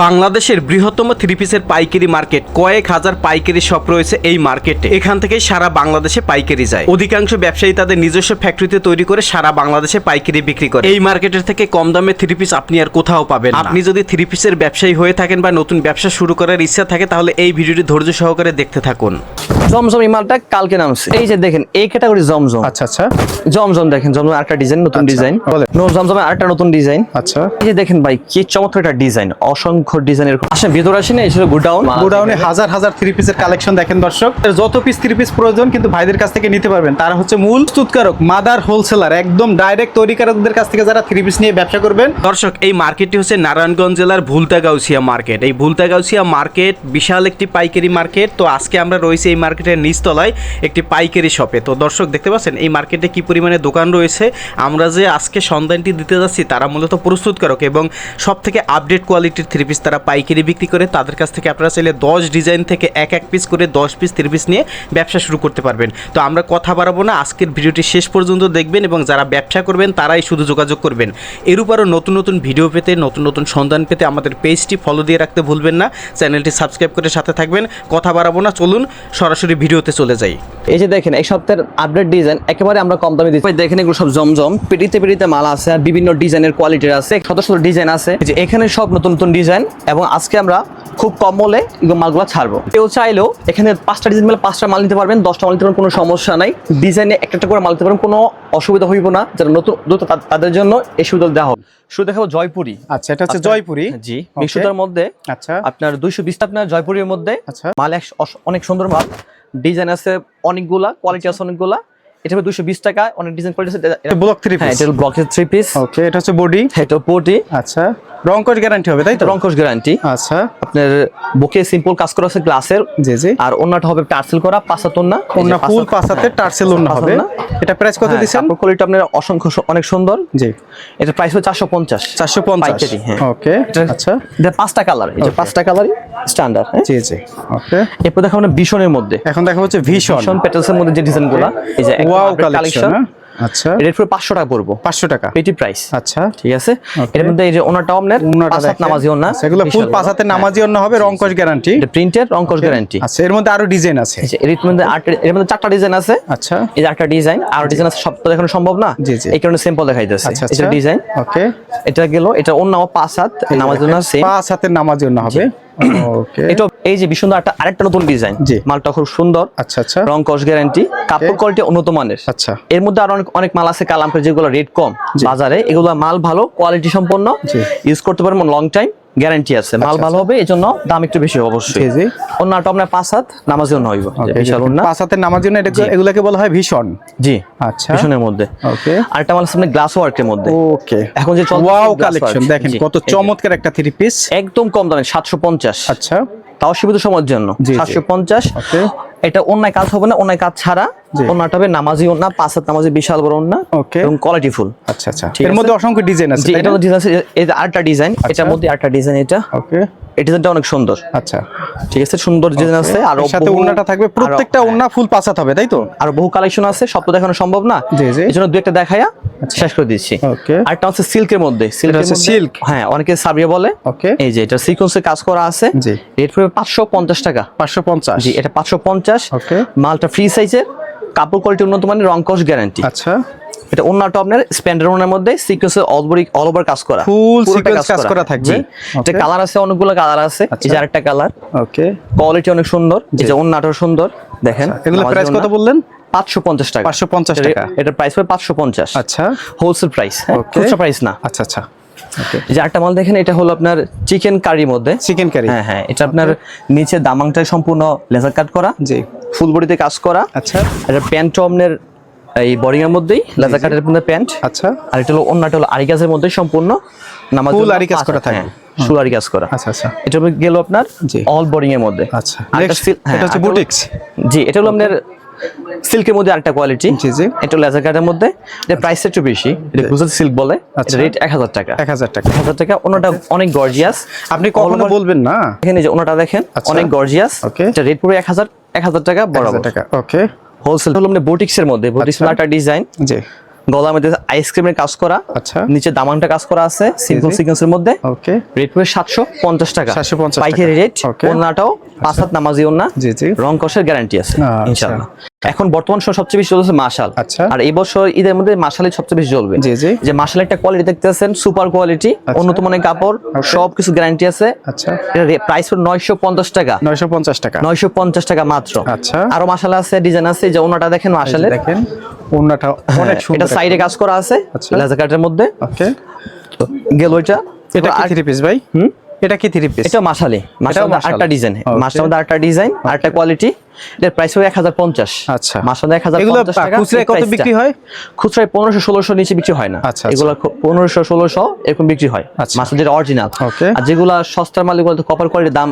বাংলাদেশের বৃহত্তম থ্রি পিসের পাইকারি মার্কেট কয়েক হাজার পাইকারি শপ রয়েছে এই মার্কেটে এখান থেকে সারা বাংলাদেশে পাইকারি যায়। অধিকাংশ ব্যবসায়ী তাদের নিজস্ব ফ্যাক্টরিতে তৈরি করে সারা বাংলাদেশে পাইকারি বিক্রি করে। এই মার্কেটের থেকে কম দামে থ্রি পিস আপনি আর কোথাও পাবেন আপনি যদি থ্রি পিসের ব্যবসায়ী হয়ে থাকেন বা নতুন ব্যবসা শুরু করার ইচ্ছা থাকে, তাহলে এই ভিডিওটি ধৈর্য সহকারে দেখতে থাকুন। জমজম এই মালটা কালকে নামছে। এই যে দেখেন এই ক্যাটাগরি জমজম। আচ্ছা আচ্ছা। জমজম দেখেন জমজম আরেকটা ডিজাইন নতুন আচ্ছা, ডিজাইন বলেন। নো জমজমের আরেকটা নতুন ডিজাইন আচ্ছা। এই যে দেখেন ভাই কি চমৎকার একটা ডিজাইন অসংখ্য ডিজাইন এরকম। আসেন ভিতরে আসেন এই ছিল গোডাউন গোডাউনে হাজার হাজার থ্রি পিসের কালেকশন দেখেন দর্শক। এর যত পিস থ্রি পিস প্রয়োজন কিন্তু ভাইদের কাছ থেকে নিতে পারবেন। তারা হচ্ছে মূল প্রস্তুতকারক মাদার হোলসেলার একদম ডাইরেক্ট তৈরিকারকদের কাছ থেকে যারা থ্রি পিস নিয়ে ব্যবসা করবেন। দর্শক এই মার্কেটটি হচ্ছে নারায়ণগঞ্জ জেলার ভুলতাগাউসিয়া মার্কেট। এই ভুলতাগাউসিয়া মার্কেট বিশাল একটি পাইকারি মার্কেট। তো আজকে আমরা রয়েছি এই মার্কেটের নিচতলায় একটি পাইকারি শপে তো দর্শক, দেখতে পাচ্ছেন, এই মার্কেটে কি পরিমাণে দোকান রয়েছে? আমরা যে আজকে সন্ধানটি দিতে যাচ্ছি, তারা মূলত প্রস্তুতকারক এবং সব থেকে আপডেট কোয়ালিটির থ্রি পিস তারা পাইকারি বিক্রি করে, তাদের কাছ থেকে আপনারা চাইলে দশ ডিজাইন থেকে এক এক পিস করে দশ পিস থ্রি পিস নিয়ে ব্যবসা শুরু করতে পারবেন। তো আমরা কথা বাড়াবো না, আজকের ভিডিওটি শেষ পর্যন্ত দেখবেন এবং যারা ব্যবসা করবেন, তারাই শুধু যোগাযোগ করবেন। এর উপরও নতুন নতুন ভিডিও পেতে, নতুন নতুন সন্ধান পেতে আমাদের পেজটি ফলো দিয়ে রাখতে ভুলবেন না। চ্যানেলটি সাবস্ক্রাইব করে সাথে থাকবেন। কথা বাড়াবো না, চলুন সরাসরি ভিডিওতে চলে যাই। এই যে দেখেন এই সপ্তাহের আপডেট ডিজাইন একেবারে আমরা কম দামে দিচ্ছি। দেখেন এগুলো সব জমজম। পেটিতে পেটিতে মাল আছে আর বিভিন্ন ডিজাইনের কোয়ালিটির আছে। শত শত ডিজাইন আছে। যে এখানে সব নতুন নতুন ডিজাইন এবং আজকে আমরা খুব কম মূল্যে মালগুলো ছাড়বো। কেউ চাইলেও এখানে পাঁচটা ডিজাইন মিলে পাঁচটা মাল নিতে পারবেন দশটা মাল নিতে পারবেন কোনো সমস্যা নাই। ডিজাইনে একটা একটা করে মাল নিতে পারবেন কোনো অসুবিধা হইব না। যারা নতুন তাদের জন্য এই সুবিধা দেওয়া হবে। শুধু দেখাবো জয়পুরি। আচ্ছা এটা হচ্ছে জয়পুরি? জি Okay. মধ্যে আচ্ছা। আপনার দুইশো বিশটা আপনার জয়পুরের মধ্যে আচ্ছা। মাল এক- অনেক সুন্দর মাল। ডিজাইন আছে অনেকগুলা কোয়ালিটি আছে অনেকগুলা। এটা হবে দুইশো বিশ টাকা অনেক ডিজাইন কোয়ালিটি এটা- ব্লক থ্রি হ্যাঁ পিস এটা ব্লকের থ্রি পিস ওকে এটা হচ্ছে বডি এটা পোটি আচ্ছা রংকশ গ্যারান্টি হবে তাই তো? রঙ্কশ গ্যারান্টি আচ্ছা। আপনার বুকে সিম্পল কাজ করা আছে গ্লাসের জি জি। আর অন্যটা হবে টার্সেল করা পাঁচাতন না অন্য ফুল পাসাতে টার্সেল অন্য হবে। এটা প্রাইস কত কোয়ালিটি আপনার অসংখ্য অনেক সুন্দর। জি। এটা প্রাইস হচ্ছে চারশো পঞ্চাশ। চারশো পঞ্চাশ। পাইকারি, হ্যাঁ। ওকে আচ্ছা। এটা পাঁচটা কালার এই যে পাঁচটা কালারই স্ট্যান্ডার্ড হ্যাঁ। জি জি। ওকে এরপর দেখো আমরা ভীষণের মধ্যে। এখন দেখা হচ্ছে ভীষণ। ভীষণ পেটেলসের মধ্যে যে ডিজাইনগুলো এই যে ওয়াও কালেকশন আচ্ছা পুরো টাকা পড়ব। পাঁচশো টাকা। পেটি প্রাইস আচ্ছা ঠিক আছে। এর মধ্যে এই যে ওনারটাও আপনার পাঁচ হাত নামাজি ওনা ফুল পাঁচ হাতে নামাজি অন্য হবে রংকশ গ্যারান্টি এটা প্রিন্টের রংকশ গ্যারান্টি আচ্ছা এর মধ্যে আরও ডিজাইন আছে। এর মধ্যে এর মধ্যে চারটা ডিজাইন আছে। আচ্ছা। এই যে একটা ডিজাইন আর ডিজাইন আছে সব তো দেখানো সম্ভব না। এই কারণে সিম্পল দেখাইতেছে। আচ্ছা এটা ডিজাইন ওকে এটা গেল এটা অন্য পাঁচ হাত নামাজ ওনা সেম পাঁচ হাতের নামাজি অন্য হবে। এটা এই যে বিশুন্দর একটা আরেকটা নতুন ডিজাইন। মালটা খুব সুন্দর। আচ্ছা আচ্ছা। রং কস গ্যারান্টি কাপড় কোয়ালিটি উন্নত মানের। আচ্ছা। এর মধ্যে আরও অনেক অনেক মাল আছে কালামপুর যেগুলো রেট কম। বাজারে এগুলো মাল ভালো কোয়ালিটি সম্পন্ন। ইউজ করতে পারবেন লং টাইম গ্যারান্টি আছে। মাল আচ্ছা, ভালো আচ্ছা। হবে এই জন্য দাম একটু বেশি অবশ্যই। অন্যটা আপনার পাঁচ হাত জন্য হইব বিশাল পাঁচ হাতের জন্য এটা এগুলাকে বলা হয় ভীষণ। জি আচ্ছা। ভীষণের মধ্যে। ওকে আরেকটা মাল সামনে গ্লাস ওয়ার্কের মধ্যে। ওকে এখন যে ওয়াও কালেকশন দেখেন কত চমৎকার একটা থ্রি পিস একদম কম দামে 750 আচ্ছা। তাও সীমিত সময়ের জন্য। 750 এটা অন্যায় কাজ হবে না অন্যায় কাজ ছাড়া। অন্যটা হবে নামাজি ওন্না পাঁচ হাত নামাজি বিশাল বড় অন্য. এবং কোয়ালিটি ফুল আচ্ছা আচ্ছা এর মধ্যে অসংখ্য ডিজাইন আছে এটা ডিজাইন আছে এটা আটটা ডিজাইন আচ্ছা। এটার মধ্যে আটটা ডিজাইন এটা ওকে এই ডিজাইনটা অনেক সুন্দর। আচ্ছা। ঠিক আছে সুন্দর ডিজাইন আছে আর সাথে ওন্নাটা থাকবে প্রত্যেকটা ওন্না ফুল পাঁচ হাত হবে তাই তো? আর বহু কালেকশন আছে সব তো দেখানো সম্ভব না। এই জন্য দু একটা দেখায়া শেষ করে দিচ্ছি. আরেকটা হচ্ছে সিল্কের মধ্যে। হচ্ছে মধ্যে হ্যাঁ অনেকে সাবিয়া বলে। ওকে এই যে এটা সিকোয়েন্সে কাজ করা আছে। জি। রেট পড়বে পাঁচশো পঞ্চাশ টাকা। পাঁচশো পঞ্চাশ। জি এটা পাঁচশো পঞ্চাশ। মালটা ফ্রি সাইজের কাপড় কোয়ালিটি উন্নত মানের রং কস গ্যারান্টি আচ্ছা। এটা অন্যটা আপনার স্প্যান্ডার ওনার মধ্যে সিকোয়েন্সে অলবরি অল ওভার কাজ করা। পুরোটা sequence কাজ করা। থাকবে। এটা কালার আছে অনেকগুলো কালার আছে। এই যে আচ্ছা। আরেকটা কালার ওকে কোয়ালিটি অনেক সুন্দর। এই যে অন্যটাও সুন্দর। দেখেন এগুলো প্রাইস কত বললেন? পাঁচশো পঞ্চাশ টাকা। 550 টাকা। এটা প্রাইস হবে পাঁচশো পঞ্চাশ। আচ্ছা। Wholesale price. খুচরা প্রাইস না। আচ্ছা আচ্ছা। যে আরেকটা মাল দেখেন এটা হলো আপনার চিকেন কারির মধ্যে। চিকেন কারি হ্যাঁ হ্যাঁ। এটা আপনার নিচে দামাংটা সম্পূর্ণ লেজার কাট করা। জি। ফুল বডিতে কাজ করা। আচ্ছা। এটা প্যান্ট আপনার এই বোরিং এর মধ্যেই লেজার কাটের মধ্যে প্যান্ট আচ্ছা। আর এটা হলো অন্যটা হলো আরি কাজের মধ্যে সম্পূর্ণ নামাজ Full আরি কাজ করা থাকে। ফুল আরি কাজ করা। আচ্ছা আচ্ছা। এটা গেল আপনার জি। অল বোরিং এর মধ্যে। আচ্ছা। হ্যাঁ, এটা হচ্ছে বুটিক্স জি এটা হলো আপনার সিল্কের মধ্যে আরেকটা কোয়ালিটি জি, জি। এটা লেজার কাটের মধ্যে। এটা প্রাইস একটু বেশি। এটা গুজরাট সিল্ক বলে। আচ্ছা। এটা রেট এক হাজার টাকা। এক হাজার টাকা। এক হাজার টাকা। অন্যটা অনেক গর্জিয়াস আপনি কখনো বলবেন না? এখানে যে ওনাটা দেখেন আচ্ছা। অনেক গর্জিয়াস এটা রেট পুরো এক হাজার এক হাজার টাকা এক বরাবর। হাজার টাকা। ওকে হোলসেল হলো মানে বোটিক্সের মধ্যে বুটিক্স। একটা ডিজাইন জি গলার মধ্যে আইসক্রিমের কাজ করা আচ্ছা। নিচে দামানটা কাজ করা আছে সিম্পল। সিকোয়েন্সের মধ্যে ওকে রেট সাতশো পঞ্চাশ টাকা 750 টাকা। পাইকারি রেট. ওনাটাও পাঁচ হাত নামাজি ওনা জি, জি। রং কষের গ্যারান্টি আছে আচ্ছা। ইনশাআল্লাহ এখন বর্তমান সময় সবচেয়ে বেশি চলছে মাশাল আচ্ছা। আর এই বছর ঈদের মধ্যে মাশালই সবচেয়ে বেশি চলবে জি, জি। যে মাশালের একটা কোয়ালিটি দেখতেছেন সুপার কোয়ালিটি আচ্ছা। উন্নত মানের কাপড় সব কিছু গ্যারান্টি আছে আচ্ছা এটা প্রাইস হলো নয়শো পঞ্চাশ টাকা নয়শো পঞ্চাশ টাকা নয়শো পঞ্চাশ টাকা মাত্র আচ্ছা। আরও মাশাল আছে ডিজাইন আছে যে ওনাটা দেখেন এই দেখেন ওন্নাটা অনেক সুন্দর এটা সাইডে কাজ করা আছে আচ্ছা। লেজার কাটের মধ্যে ওকে গেল ওইটা এটা কি থ্রি পিস ভাই হুম? এটা কি থ্রি পিস এটা মাশালি মাশাল মাশাল। আটটা ডিজাইন আটটা ডিজাইন আটটা কোয়ালিটি এর প্রাইস হবে এক হাজার পঞ্চাশ। আচ্ছা। মাশাল এক হাজার এগুলো পঞ্চাশ টাকা খুচরায় কত বিক্রি হয়? খুচরায় পনেরোশো ষোলোশো নিচে বিক্রি হয় না। এগুলো পনেরোশো ষোলোশো এরকম বিক্রি হয়। আচ্ছা। যেটা অরিজিনাল. আর যেগুলো সস্তার মাল এগুলো কপার কোয়ালিটির দাম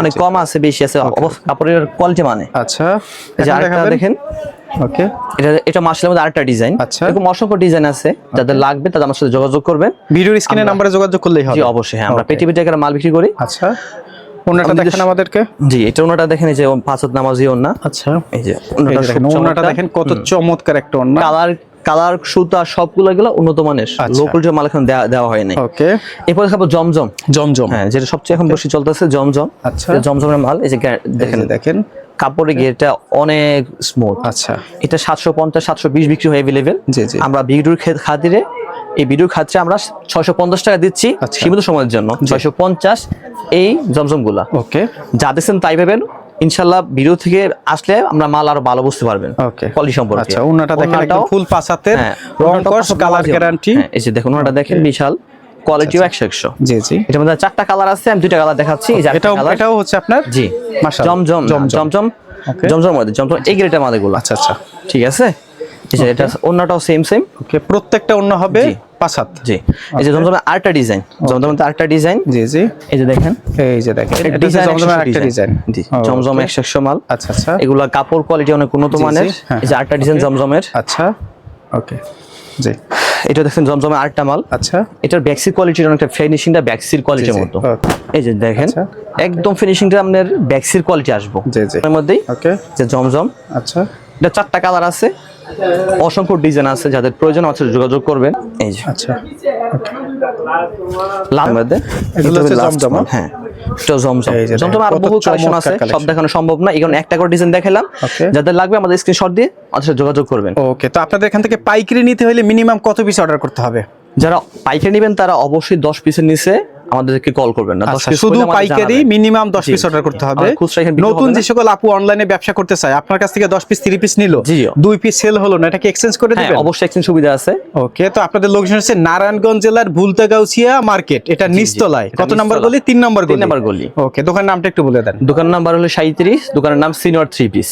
অনেক কম আছে বেশি আছে। কাপড়ের কোয়ালিটি মানে। আচ্ছা। এই যে আরেকটা দেখেন। ওকে এটা এটা মাসের মধ্যে আরেকটা ডিজাইন আচ্ছা। এরকম অসংখ্য ডিজাইন আছে যাদের লাগবে তাদের আমার সাথে যোগাযোগ করবেন। ভিডিওর স্ক্রিনে নাম্বারে যোগাযোগ করলেই হবে। জি অবশ্যই হ্যাঁ আমরা পেটি পেটি মাল বিক্রি করি। আচ্ছা। ওন্নাটা দেখেন আমাদেরকে। জি এটা ওনাটা দেখেন এই যে পাঁচত নামাজি ওনা আচ্ছা। এই যে ওনাটা দেখেন কত চমৎকার একটা কালার কালার সুতা সবগুলো গুলো উন্নত মানের। আচ্ছা। লোকাল যে মাল এখন দেওয়া হয় নাই। ওকে এরপর খাব জমজম। জমজম। হ্যাঁ যেটা সবচেয়ে এখন বেশি চলতেছে জমজম। আচ্ছা। জমজমের মাল এই যে দেখেন। দেখেন। কাপড়ের গেটটা অনেক স্মুথ আচ্ছা। এটা সাতশো পঞ্চাশ সাতশো বিশ বিক্রি হয় অ্যাভেলেবেল জি, জি। আমরা ভিডিওর খাতিরে এই ভিডিওর খাতিরে আমরা ছয়শো পঞ্চাশ টাকা দিচ্ছি আচ্ছা। সীমিত সময়ের জন্য। ছয়শো পঞ্চাশ এই জমজমগুলা ওকে যা দেখছেন তাই পাবেন। ইনশাল্লাহ ভিডিও থেকে আসলে আমরা মাল আরও ভালো বুঝতে পারবেন। কোয়ালিটি সম্পর্কে। আচ্ছা দেখেন ফুল হ্যাঁ, রং কস কালার গ্যারান্টি হ্যাঁ, এই যে দেখুন ওনাটা দেখেন বিশাল। কোয়ালিটিও একশো একশো। জি জি। এটার মধ্যে চারটা কালার আছে আমি দুইটা কালার দেখাচ্ছি এটাও এটাও হচ্ছে আপনার জি। জমজম জমজম। জমজম। জমজম. জমজম মধ্যে জমজম। এই গ্রেটের মাদেরগুলো আচ্ছা আচ্ছা। ঠিক আছে? এটা অন্যটাও সেম সেম ওকে প্রত্যেকটা অন্য হবে জি। পাঁচাত জি। এই যে জমজমের আরেকটা ডিজাইন জমজমের আরেকটা ডিজাইন জি জি। এই যে দেখেন। এই যে দেখেন। ডিজাইন জমজমের একটা ডিজাইন জি। জমজম একশো একশো মাল। আচ্ছা আচ্ছা। এগুলা কাপড় কোয়ালিটি অনেক উন্নত মানের হ্যাঁ, এই যে আরেকটা ডিজাইন জমজমের। আচ্ছা। ওকে জি। এটা দেখেন জমজমে আটটা মাল। আচ্ছা। এটার ব্যাকসির কোয়ালিটির অনেকটা ফিনিশিংটা ব্যাকসির কোয়ালিটির মতো। এই যে দেখেন আচ্ছা। একদম ফিনিশিংটা আপনার ব্যাকসির কোয়ালিটি আসব। জি, জি। এর মধ্যেই যে জমজম। আচ্ছা। এটা চারটা কালার আছে। অসংখ্য ডিজাইন আছে যাদের প্রয়োজন আছে যোগাযোগ করবেন। এই যে। আচ্ছা। লাল মধ্যে এগুলো হচ্ছে জমজম, হ্যাঁ। এটা জমজম। জমজম আর বহু কালেকশন আছে সব দেখানো সম্ভব না। এখন একটা করে ডিজাইন দেখালাম. যাদের লাগবে আমাদের স্ক্রিনশট দিয়ে আমাদের সাথে যোগাযোগ করবেন। ওকে তো আপনাদের এখান থেকে পাইকারি নিতে হলে মিনিমাম কত পিস অর্ডার করতে হবে? যারা পাইকারি নেবেন তারা অবশ্যই দশ পিসের নিচে আমাদেরকে কল করবেন না। আচ্ছা শুধু পাইকারি মিনিমাম দশ জি। পিস অর্ডার করতে হবে। নতুন যে সকল আপু অনলাইনে ব্যবসা করতে চায় আপনার কাছ থেকে দশ পিস থ্রি পিস নিল দুই পিস সেল হলো না এটাকে এক্সচেঞ্জ করে হ্যাঁ দিবেন? অবশ্যই একদিন সুবিধা আছে। ওকে তো আপনাদের লোকেশন হচ্ছে নারায়ণগঞ্জ জেলার ভুলতাগাউছিয়া মার্কেট এটা নিচতলায়। এটা কত নাম্বার গলি? তিন নম্বর তিন গলি। নাম্বার গলি। ওকে দোকান নামটা একটু বলে দেন। দোকানের নাম্বার হলো সাঁত্রিশ দোকানের নাম সিনিয়র থ্রি পিস